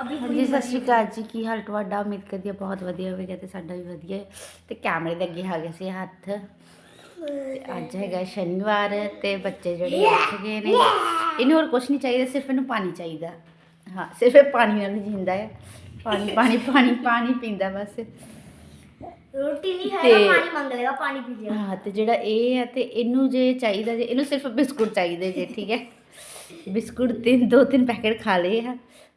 ਹਾਂਜੀ ਸਤਿ ਸ਼੍ਰੀ ਅਕਾਲ ਜੀ ਕੀ ਹਾਲ ਤੁਹਾਡਾ? ਉਮੀਦ ਕਰਦੀ ਹਾਂ ਬਹੁਤ ਵਧੀਆ ਹੋਵੇਗਾ ਤੇ ਸਾਡਾ ਵੀ ਵਧੀਆ ਹੈ। ਤੇ ਕੈਮਰੇ ਦੇ ਅੱਗੇ ਆ ਗਏ ਸੀ ਹੱਥ। ਅੱਜ ਹੈਗਾ ਸ਼ਨੀਵਾਰ ਤੇ ਬੱਚੇ ਜਿਹੜੇ ਉੱਠ ਗਏ ਨੇ। ਇਹਨੂੰ ਹੋਰ ਕੁਝ ਨਹੀਂ ਚਾਹੀਦਾ ਸਿਰਫ ਇਹਨੂੰ ਪਾਣੀ ਚਾਹੀਦਾ। ਹਾਂ ਸਿਰਫ ਇਹ ਪਾਣੀ ਨਾਲ ਜਿੰਦਾ ਹੈ। ਪਾਣੀ ਪਾਣੀ ਪਾਣੀ ਪਾਣੀ ਪੀਂਦਾ ਬਸ। ਰੋਟੀ ਨਹੀਂ ਤੇ- ਪਾਣੀ ਮੰਗ ਲੇਗਾ ਪਾਣੀ ਪੀ ਲੇਗਾ ਹਾਂ ਤੇ ਜਿਹੜਾ ਇਹ ਹੈ ਤੇ ਇਹਨੂੰ ਜੇ ਚਾਹੀਦਾ ਜੇ ਇਹਨੂੰ ਸਿਰਫ ਬਿਸਕੁਟ ਚਾਹੀਦੇ ਜੇ ਠੀਕ ਹੈ? ਬਿਸਕੁਟ ਤਿੰਨ ਦੋ ਤਿੰਨ ਪੈਕੇਟ ਖਾ ਲਏ ਆ।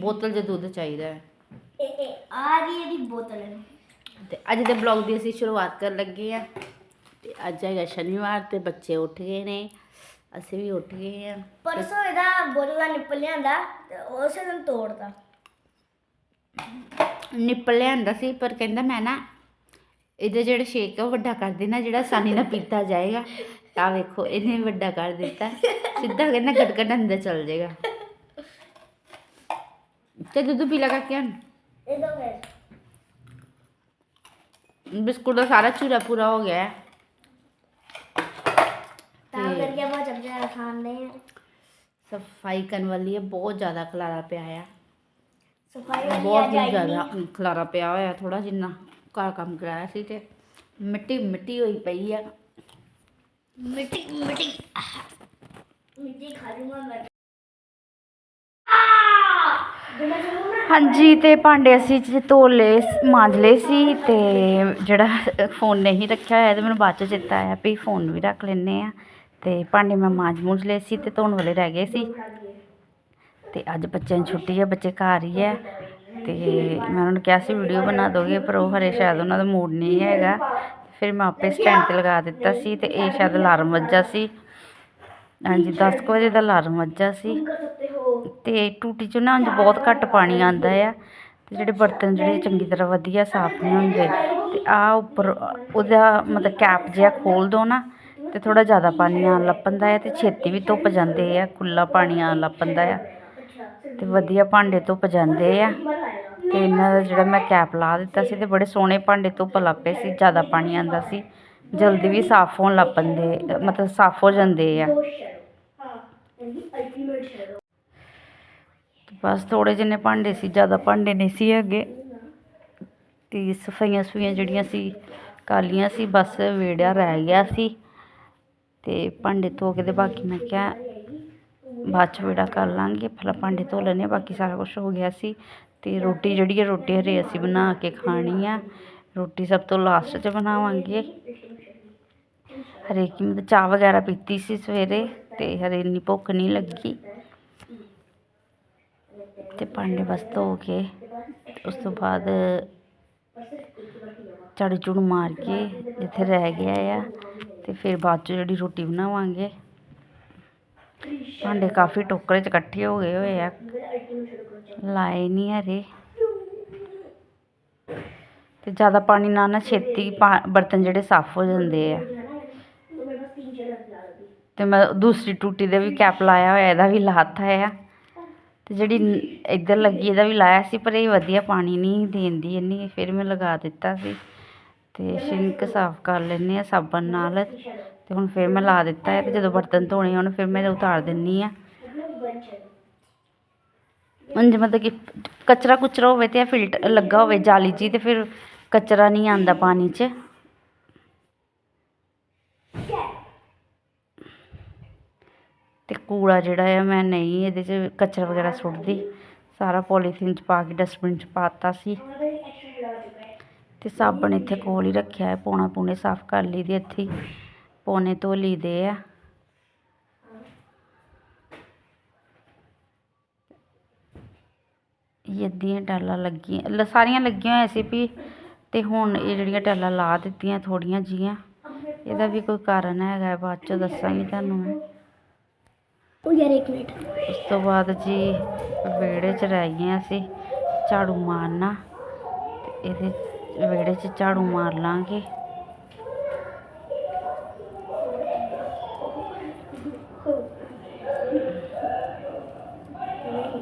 ਬੋਤਲ 'ਚ ਦੁੱਧ ਚਾਹੀਦਾ ਹੈ। ਆ ਰਹੀ ਇਹਦੀ ਬੋਤਲ। ਤੇ ਅੱਜ ਦੇ ਬਲੌਗ ਦੀ ਅਸੀਂ ਸ਼ੁਰੂਆਤ ਕਰਨ ਲੱਗੇ ਆ ਤੇ ਅੱਜ ਹੈਗਾ ਸ਼ਨੀਵਾਰ ਤੇ ਬੱਚੇ ਉੱਠ ਗਏ ਨੇ। ਅਸੀਂ ਵੀ ਉੱਠ ਗਏ ਆ ਪਰਸੋਂ ਇਹਦਾ ਬੋਤਲ ਨਿੱਪਲ ਲਿਆਂਦਾ ਤੇ ਉਸੇ ਦਿਨ ਤੋੜਤਾ ਨਿੱਪਲ ਲਿਆਂਦਾ ਸੀ ਪਰ ਕਹਿੰਦਾ ਮੈਂ ਨਾ ਇਹਦੇ ਜਿਹੜਾ ਸ਼ੇਕ ਆ ਉਹ ਵੱਡਾ ਕਰ ਦੇਣਾ ਜਿਹੜਾ ਆਸਾਨੀ ਨਾਲ ਪੀਤਾ ਜਾਏਗਾ। ਆ ਵੇਖੋ ਇਹਨੇ ਵੱਡਾ ਕਰ ਦਿੱਤਾ। ਸਿੱਧਾ ਕਹਿੰਦਾ ਗਟਗਟ ਅੰਦਰ ਚਲ ਜਾਏਗਾ। ਤੇ ਦੁੱਧ ਪੀ ਲਗਾ ਕਿਆ ਇਹ ਤਾਂ ਫਿਰ ਬਿਸਕੁਟ ਦਾ ਸਾਰਾ ਚੂਰਾ ਪੂਰਾ ਹੋ ਗਿਆ ਹੈ। ਤਾਂ ਕਰਕੇ ਆਪਾਂ ਚੱਲ ਜਾ ਖਾਂਦੇ ਆ ਸਫ਼ਾਈ ਕਰਨ ਵਾਲੀ ਹੈ ਬਹੁਤ ਜ਼ਿਆਦਾ ਖਲਾਰਾ ਪਿਆ ਆ ਸਫ਼ਾਈ ਵਾਲੀ ਬਹੁਤ ਅੱਜ ਹੀ ਆਈ ਜ਼ਿਆਦਾ ਖਲਾਰਾ ਪਿਆ ਹੋਇਆ ਥੋੜਾ ਜਿੰਨਾ ਘਰ ਕੰਮ ਹਾਂਜੀ ਅਤੇ ਭਾਂਡੇ ਅਸੀਂ ਜੇ ਧੋ ਲਏ ਮਾਂਜ ਲਏ ਸੀ ਅਤੇ ਜਿਹੜਾ ਫੋਨ ਨਹੀਂ ਰੱਖਿਆ ਹੋਇਆ ਅਤੇ ਮੈਨੂੰ ਬਾਅਦ ਚ ਚੇਤਾ ਆਇਆ ਵੀ ਫੋਨ ਵੀ ਰੱਖ ਲੈਂਦੇ ਹਾਂ ਅਤੇ ਭਾਂਡੇ ਮੈਂ ਮਾਂਜ ਮੂੰਜ ਲਏ ਸੀ ਅਤੇ ਧੋਣ ਵਾਲੇ ਰਹਿ ਗਏ ਸੀ। ਅਤੇ ਅੱਜ ਬੱਚਿਆਂ ਦੀ ਛੁੱਟੀ ਹੈ ਬੱਚੇ ਘਰ ਹੀ ਹੈ ਅਤੇ ਮੈਂ ਉਹਨਾਂ ਨੂੰ ਕਿਹਾ ਸੀ ਵੀਡੀਓ ਬਣਾ ਦੋਗੇ ਪਰ ਉਹ ਹਰੇ ਸ਼ਾਇਦ ਉਹਨਾਂ ਦਾ ਮੂਡ ਨਹੀਂ ਹੈਗਾ। ਫਿਰ ਮੈਂ ਆਪੇ ਸਟੈਂਡ ਤੇ ਲਗਾ ਦਿੱਤਾ ਸੀ ਅਤੇ ਇਹ ਸ਼ਾਇਦ ਅਲਾਰਮ ਵੱਜਾ ਸੀ। ਹਾਂਜੀ 10 ਕੁ ਵਜੇ ਦਾ ਅਲਾਰਮ ਵੱਜਾ ਸੀ। ਅਤੇ ਟੂਟੀ ਚੋਂ ਨਾ ਉਂਝ ਬਹੁਤ ਘੱਟ ਪਾਣੀ ਆਉਂਦਾ ਆ ਅਤੇ ਜਿਹੜੇ ਬਰਤਨ ਜਿਹੜੇ ਚੰਗੀ ਤਰ੍ਹਾਂ ਵਧੀਆ ਸਾਫ਼ ਨਹੀਂ ਹੁੰਦੇ ਅਤੇ ਆਹ ਉੱਪਰ ਉਹਦਾ ਮਤਲਬ ਕੈਪ ਜਿਹਾ ਖੋਲ੍ਹ ਦੋ ਨਾ ਅਤੇ ਥੋੜ੍ਹਾ ਜ਼ਿਆਦਾ ਪਾਣੀ ਆਉਣ ਲੱਗ ਪੈਂਦਾ ਹੈ ਤੇ ਛੇਤੀ ਵੀ ਧੁੱਪ ਜਾਂਦੇ ਆ, ਖੁੱਲ੍ਹਾ ਪਾਣੀ ਆਉਣ ਲੱਗ ਪੈਂਦਾ ਆ ਅਤੇ ਵਧੀਆ ਭਾਂਡੇ ਧੁੱਪ ਜਾਂਦੇ ਆ ਅਤੇ ਇਹਨਾਂ ਦਾ ਜਿਹੜਾ ਮੈਂ ਕੈਪ ਲਾ ਦਿੱਤਾ ਸੀ ਅਤੇ ਬੜੇ ਸੋਹਣੇ ਭਾਂਡੇ ਧੁੱਪ ਲੱਗ ਪਏ ਸੀ, ਜ਼ਿਆਦਾ ਪਾਣੀ ਆਉਂਦਾ ਸੀ, ਜਲਦੀ ਵੀ ਸਾਫ਼ ਹੋਣ ਲੱਗ ਪੈਂਦੇ, ਮਤਲਬ ਸਾਫ਼ ਹੋ ਜਾਂਦੇ ਆ ਦੋ ਸ਼ੈਡੋ ਹਾਂ ਇਹਦੀ ਅਲਟੀਮੇਟ ਸ਼ੈਡੋ ਬਸ ਥੋੜੇ ਜਿਹੇ ਭਾਂਡੇ ਸੀ, ਜ਼ਿਆਦਾ ਭਾਂਡੇ ਨਹੀਂ ਸੀ ਹੈਗੇ। ਤੇ ਸਫਾਈਆਂ ਸਫਾਈਆਂ ਜਿਹੜੀਆਂ ਸੀ, ਕਰ ਕਾਲੀਆਂ ਸੀ, ਬਸ ਵੇੜਿਆ ਰਹਿ ਗਿਆ ਸੀ। ਤੇ ਭਾਂਡੇ ਧੋ ਕੇ ਤੇ ਬਾਕੀ ਮੈਂ ਕਿਹਾ, ਬਾਅਦ ਚ ਵੇੜਾ ਕਰ ਲਾਂਗੇ। ਪਹਿਲਾਂ ਭਾਂਡੇ ਧੋ ਲੈਣੇ ਬਾਕੀ ਸਾਰਾ ਕੁਝ ਹੋ ਗਿਆ ਸੀ। ਤੇ ਰੋਟੀ ਜਿਹੜੀ ਹੈ, ਰੋਟੀ ਹਰੇ ਅਸੀਂ ਬਣਾ ਕੇ ਖਾਣੀ ਆ। ਰੋਟੀ ਸਭ ਤੋਂ ਲਾਸਟ 'ਚ ਬਣਾਵਾਂਗੇ। ਹਰੇ ਕੀ ਮਤਲਬ ਚਾਹ ਵਗੈਰਾ ਪੀਤੀ ਸੀ ਸਵੇਰੇ, ਤੇ ਹਰੇ ਇੰਨੀ ਭੁੱਖ ਨਹੀਂ ਲੱਗੀ। ਅਤੇ ਭਾਂਡੇ ਬਸ ਧੋ ਕੇ ਉਸ ਤੋਂ ਬਾਅਦ ਝਾੜੂ ਝੂੜੂ ਮਾਰ ਕੇ ਜਿੱਥੇ ਰਹਿ ਗਿਆ ਆ ਅਤੇ ਫਿਰ ਬਾਅਦ 'ਚੋਂ ਜਿਹੜੀ ਰੋਟੀ ਬਣਾਵਾਂਗੇ। ਭਾਂਡੇ ਕਾਫੀ ਟੋਕਰੇ 'ਚ ਇਕੱਠੇ ਹੋ ਗਏ ਹੋਏ ਆ। ਲਾਏ ਨਹੀਂ ਹਰੇ ਤੇ ਜ਼ਿਆਦਾ ਪਾਣੀ ਨਾ ਨਾ ਛੇਤੀ ਬਰਤਨ ਜਿਹੜੇ ਸਾਫ਼ ਹੋ ਜਾਂਦੇ ਆ। ਤੇ ਮੈਂ ਦੂਸਰੀ ਟੂਟੀ ਦੇ ਵੀ ਕੈਪ ਲਾਇਆ ਹੋਇਆ, ਇਹਦਾ ਵੀ ਲਾਤਾ ਆ। ਅਤੇ ਜਿਹੜੀ ਇੱਧਰ ਲੱਗੀ, ਇਹਦਾ ਵੀ ਲਾਇਆ ਸੀ, ਪਰ ਇਹ ਵਧੀਆ ਪਾਣੀ ਨਹੀਂ ਦੇਣ ਦੀ ਇੰਨੀ, ਫਿਰ ਮੈਂ ਲਗਾ ਦਿੱਤਾ ਸੀ। ਅਤੇ ਸਿੰਕ ਸਾਫ਼ ਕਰ ਲੈਂਦੇ ਹਾਂ, ਸਾਬਣ ਨਾਲ। ਅਤੇ ਹੁਣ ਫਿਰ ਮੈਂ ਲਾ ਦਿੱਤਾ ਹੈ ਅਤੇ ਜਦੋਂ ਬਰਤਨ ਧੋਣੇ ਹੋਣ, ਫਿਰ ਮੈਂ ਉਤਾਰ ਦਿੰਦੀ ਹਾਂ। ਜੇ ਮਤਲਬ ਕਿ ਕਚਰਾ ਕੁਚਰਾ ਹੋਵੇ ਅਤੇ ਫਿਲਟਰ ਲੱਗਾ ਹੋਵੇ ਜਾਲੀ ਜੀ ਅਤੇ ਫਿਰ ਕਚਰਾ ਨਹੀਂ ਆਉਂਦਾ ਪਾਣੀ 'ਚ। ਅਤੇ ਕੂੜਾ ਜਿਹੜਾ ਆ, ਮੈਂ ਨਹੀਂ ਇਹਦੇ 'ਚ ਕਚਰਾ ਵਗੈਰਾ ਸੁੱਟਦੀ। ਸਾਰਾ ਪੋਲੀਥੀਨ 'ਚ ਪਾ ਕੇ, ਡਸਟਬਿਨ 'ਚ ਪਾ ਤਾ ਸੀ ਅਤੇ ਸਾਬਣ ਇੱਥੇ ਕੋਲ ਹੀ ਰੱਖਿਆ ਹੈ, ਪੌਣਾ ਪੂਣੇ ਸਾਫ਼ ਕਰ ਲਈ ਦੀ ਇੱਥੇ। ਪੌਣੇ ਧੋ ਲਈ ਦੇ ਆ। ਇਹ ਦੀਆਂ ਲੱਗੀਆਂ ਸਾਰੀਆਂ ਲੱਗੀਆਂ ਹੋਈਆਂ ਸੀ ਵੀ, ਤੇ ਹੁਣ ਇਹ ਜਿਹੜੀਆਂ ਟਾਲਾਂ ਲਾ ਦਿੱਤੀਆਂ ਥੋੜੀਆਂ ਜੀਆਂ ਇਹਦਾ ਵੀ ਕੋਈ ਕਾਰਨ ਹੈਗਾ ਬਾਅਦ ਚੋਂ ਦੱਸਾਂਗੀ ਤੁਹਾਨੂੰ ਮੈਂ। ਉਹ ਯਾਰ ਇੱਕ ਮਿੰਟ। ਉਸ ਤੋਂ ਬਾਅਦ ਜੀ ਵਿਹੜੇ 'ਚ ਰਹਿ ਗਏ ਅਸੀਂ, ਝਾੜੂ ਮਾਰਨਾ ਇਹਦੇ ਵਿਹੜੇ 'ਚ ਝਾੜੂ ਮਾਰ ਲਾਂਗੇ।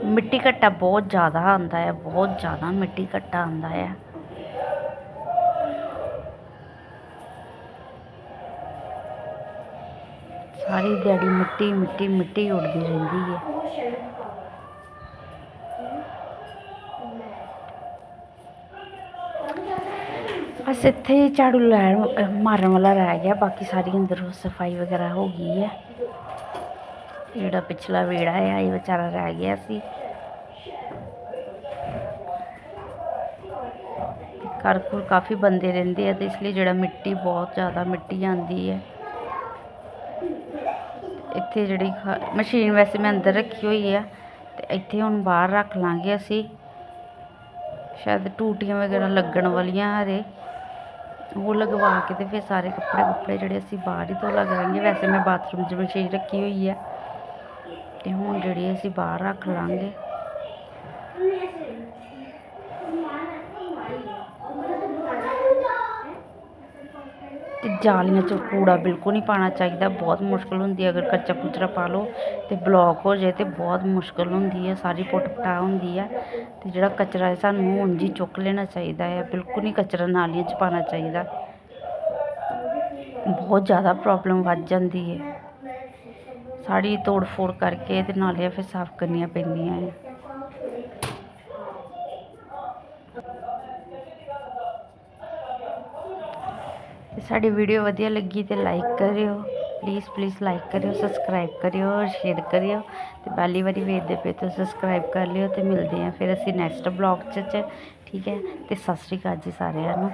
ਮਿੱਟੀ ਘੱਟਾ ਬਹੁਤ ਜ਼ਿਆਦਾ ਆਉਂਦਾ ਹੈ, ਬਹੁਤ ਜ਼ਿਆਦਾ ਮਿੱਟੀ ਘੱਟਾ ਆਉਂਦਾ ਹੈ। ਸਾਰੀ ਦਿਹਾੜੀ ਮਿੱਟੀ ਮਿੱਟੀ ਮਿੱਟੀ ਉੱਡਦੀ ਰਹਿੰਦੀ ਹੈ। ਬਸ ਇੱਥੇ ਹੀ ਝਾੜੂ ਲੈਣ, ਮਾਰਨ ਵਾਲਾ ਰਹਿ ਗਿਆ, ਬਾਕੀ ਸਾਰੀ ਅੰਦਰੋਂ ਸਫ਼ਾਈ ਵਗੈਰਾ ਹੋ ਗਈ ਹੈ। ਜਿਹੜਾ ਪਿਛਲਾ ਵਿਹੜਾ ਹੈ ਇਹ ਵਿਚਾਰਾ ਰਹਿ ਗਿਆ ਸੀ। ਘਰ ਘੁਰ ਕਾਫੀ ਬੰਦੇ ਰਹਿੰਦੇ ਆ, ਤੇ ਇਸ ਲਈ ਜਿਹੜਾ ਮਿੱਟੀ ਬਹੁਤ ਜ਼ਿਆਦਾ ਮਿੱਟੀ ਆਉਂਦੀ ਹੈ। ਇੱਥੇ ਜਿਹੜੀ ਮਸ਼ੀਨ ਵੈਸੇ ਮੈਂ ਅੰਦਰ ਰੱਖੀ ਹੋਈ ਆ, ਤੇ ਇੱਥੇ ਹੁਣ ਬਾਹਰ ਰੱਖ ਲਾਂਗੇ ਅਸੀਂ। ਸ਼ਾਇਦ ਟੂਟੀਆਂ ਵਗੈਰਾ ਲੱਗਣ ਵਾਲੀਆਂ ਹਰੇ ਉਹ ਲਗਵਾ ਕੇ ਤੇ ਫਿਰ ਸਾਰੇ ਕੱਪੜੇ ਕੁੱਪੜੇ ਜਿਹੜੇ ਅਸੀਂ ਬਾਹਰ ਹੀ ਧੋਲਾ ਕਰਾਂਗੇ ਵੈਸੇ ਮੈਂ ਬਾਥਰੂਮ 'ਚ ਮਸ਼ੀਨ ਰੱਖੀ ਹੋਈ ਆ। ਤੇ ਹੁਣ ਜਿਹੜੀ ਅਸੀਂ ਬਾਹਰ ਰੱਖ ਲਾਂਗੇ ਤੇ ਜਾਲੀਆਂ 'ਚ ਕੂੜਾ ਬਿਲਕੁਲ ਨਹੀਂ ਪਾਉਣਾ ਚਾਹੀਦਾ, ਬਹੁਤ ਮੁਸ਼ਕਿਲ ਹੁੰਦੀ ਅਗਰ ਕੱਚਾ ਕੁਚਰਾ ਪਾ ਲਓ ਅਤੇ ਬਲੋਕ ਹੋ ਜਾਏ ਤਾਂ ਬਹੁਤ ਮੁਸ਼ਕਿਲ ਹੁੰਦੀ ਹੈ, ਸਾਰੀ ਪੁੱਟ ਪਟਾ ਹੁੰਦੀ ਹੈ ਅਤੇ ਜਿਹੜਾ ਕਚਰਾ ਹੈ ਸਾਨੂੰ ਉਂਝ ਹੀ ਚੁੱਕ ਲੈਣਾ ਚਾਹੀਦਾ ਹੈ, ਬਿਲਕੁਲ ਨਹੀਂ ਕਚਰਾ ਨਾਲੀਆਂ 'ਚ ਪਾਉਣਾ ਚਾਹੀਦਾ। ਬਹੁਤ ਜ਼ਿਆਦਾ ਪ੍ਰੋਬਲਮ ਵੱਧ ਜਾਂਦੀ ਹੈ। ਸਾਰੀ ਤੋੜ ਫੋੜ ਕਰਕੇ ਅਤੇ ਨਾਲੀਆਂ ਫਿਰ ਸਾਫ਼ ਕਰਨੀਆਂ ਪੈਂਦੀਆਂ ਹੈ। ਸਾਡੀ ਵੀਡੀਓ ਵਧੀਆ ਲੱਗੀ ਤੇ ਲਾਈਕ ਕਰਿਓ। ਪਲੀਜ਼ ਪਲੀਜ਼ ਲਾਈਕ ਕਰਿਓ ਸਬਸਕ੍ਰਾਈਬ ਕਰਿਓ ਔਰ ਸ਼ੇਅਰ ਕਰਿਓ। ਤੇ ਪਹਿਲੀ ਵਾਰੀ ਵੇਖਦੇ ਪਏ ਤਾਂ ਸਬਸਕ੍ਰਾਈਬ ਕਰ ਲਿਓ ਤੇ ਮਿਲਦੇ ਹਾਂ ਫਿਰ ਅਸੀਂ ਨੈਕਸਟ ਬਲੌਗ 'ਚ 'ਚ। ਠੀਕ ਹੈ? ਤੇ ਸਤਿ ਸ਼੍ਰੀ ਅਕਾਲ ਜੀ ਸਾਰਿਆਂ ਨੂੰ।